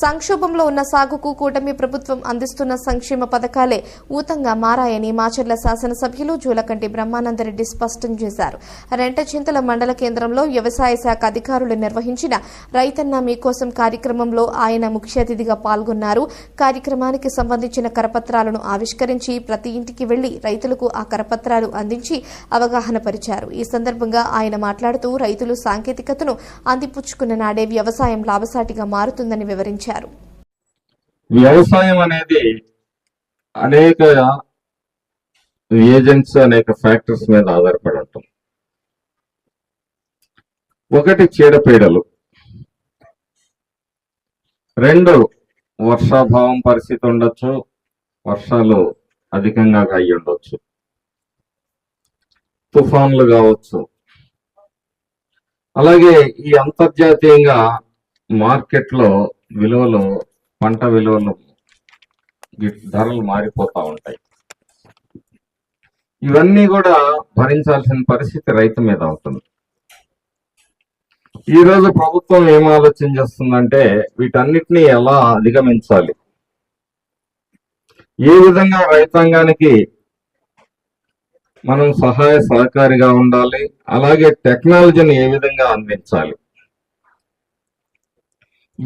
సంక్షోభంలో ఉన్న సాగుకు కూటమి ప్రభుత్వం అందిస్తున్న సంక్షేమ పథకాలే ఊతంగా మారాయని మాచర్ల శాసనసభ్యులు జూలకంటి బ్రహ్మానందరెడ్డి స్పష్టం చేశారు. రెంటచింతల మండల కేంద్రంలో వ్యవసాయ శాఖ అధికారులు నిర్వహించిన రైతన్న మీకోసం కార్యక్రమంలో ఆయన ముఖ్య అతిథిగా పాల్గొన్నారు. కార్యక్రమానికి సంబంధించిన కరపత్రాలను ఆవిష్కరించి ప్రతి ఇంటికి వెళ్ళి రైతులకు ఆ కరపత్రాలు అందించి అవగాహన పరిచారు. ఈ సందర్భంగా ఆయన మాట్లాడుతూ రైతులు సాంకేతికతను అందిపుచ్చుకున్న నాడే వ్యవసాయం లాభసాటిగా మారుతుందని వివరించారు. వ్యవసాయం అనేది అనేక ఏజెంట్స్ అనేక ఫ్యాక్టర్స్ మీద ఆధారపడి ఒకటి చీడపీడలు రెండు వర్షాభావం పరిస్థితి ఉండొచ్చు. వర్షాలు అధికంగా అయ్యి ఉండొచ్చు. తుఫాన్లు కావచ్చు. అలాగే ఈ అంతర్జాతీయంగా మార్కెట్లో విలువలు పంట విలువలు ధరలు మారిపోతూ ఉంటాయి. ఇవన్నీ కూడా భరించాల్సిన పరిస్థితి రైతు మీద అవుతుంది. ఈ రోజు ప్రభుత్వం ఏం ఆలోచన చేస్తుందంటే వీటన్నిటిని ఎలా అధిగమించాలి? ఏ విధంగా రైతాంగానికి మనం సహాయ సహకారిగా ఉండాలి? అలాగే టెక్నాలజీని ఏ విధంగా అందించాలి?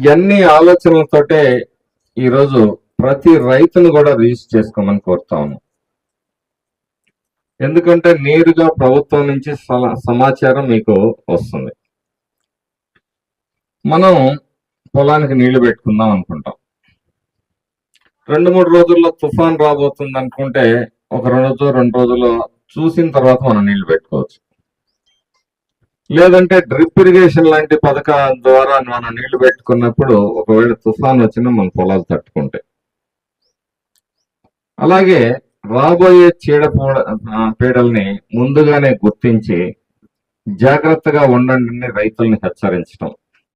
ఇవన్నీ ఆలోచనలతోటే ఈరోజు ప్రతి రైతును కూడా రిజిస్టర్ చేసుకోమని కోరుతా ఎందుకంటే నేరుగా ప్రభుత్వం నుంచి సల- సమాచారం మీకు వస్తుంది. మనం పొలానికి నీళ్ళు పెట్టుకుందాం అనుకుంటాం. రెండు మూడు రోజుల్లో తుఫాన్ రాబోతుంది అనుకుంటే ఒక రోజు రెండు రోజుల్లో చూసిన తర్వాత మనం నీళ్ళు పెట్టుకోవచ్చు. లేదంటే డ్రిప్ ఇరిగేషన్ లాంటి పథకాల ద్వారా మనం నీళ్ళు పెట్టుకున్నప్పుడు ఒకవేళ తుఫాన్ వచ్చినా మన పొలాలు తట్టుకుంటాయి. అలాగే రాబోయే చీడ ఆ, పీడల్ని ముందుగానే గుర్తించి జాగ్రత్తగా ఉండండి రైతుల్ని హెచ్చరించడం